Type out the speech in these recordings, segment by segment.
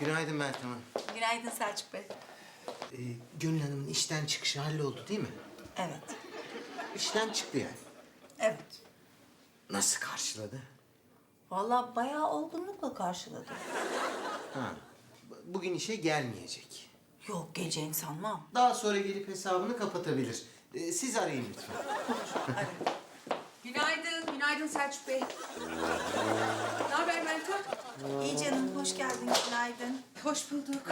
Günaydın Meltem Hanım. Günaydın Selçuk Bey. Ee, Gönül Hanım'ın işten çıkışı halloldu değil mi? Evet. İşten çıktı yani. Evet. Nasıl karşıladı? Vallahi bayağı olgunlukla karşıladı. Ha, bugün işe gelmeyecek. Yok geleceğini sanmam. Daha sonra gelip hesabını kapatabilir. Ee, siz arayın lütfen. Günaydın, günaydın Selçuk Bey. ne haber Meltem? İyi canım, hoş geldin. Günaydın. Hoş bulduk.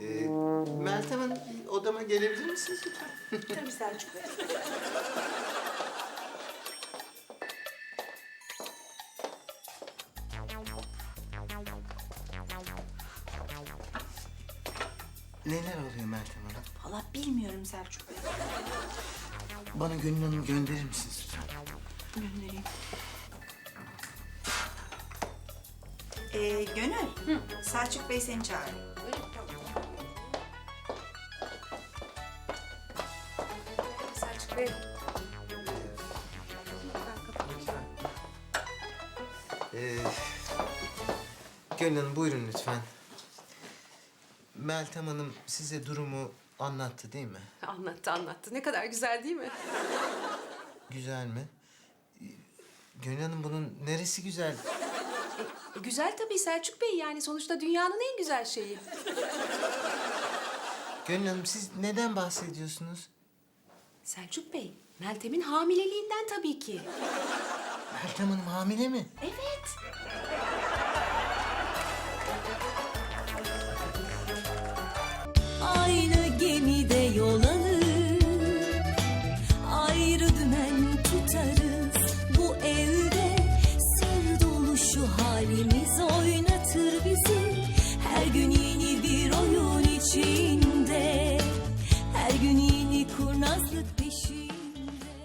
Ee, Meltem Hanım odama gelebilir misiniz lütfen? Tabii Selçuk Bey. Neler oluyor Meltem Hanım? Vallahi bilmiyorum Selçuk Bey. Bana Gönül Hanım gönderir misiniz lütfen? Göndereyim. Ee, Gönül. Selçuk Bey seni çağırıyor. Selçuk Bey. Ee, Gönül Hanım buyurun lütfen. Meltem Hanım size durumu anlattı değil mi? Anlattı, anlattı. Ne kadar güzel değil mi? Güzel mi? Ee, Gönül Hanım bunun neresi güzel? Güzel tabii Selçuk Bey. Yani sonuçta dünyanın en güzel şeyi. Gönül Hanım siz neden bahsediyorsunuz? Selçuk Bey, Meltem'in hamileliğinden tabii ki. Meltem Hanım hamile mi? Evet.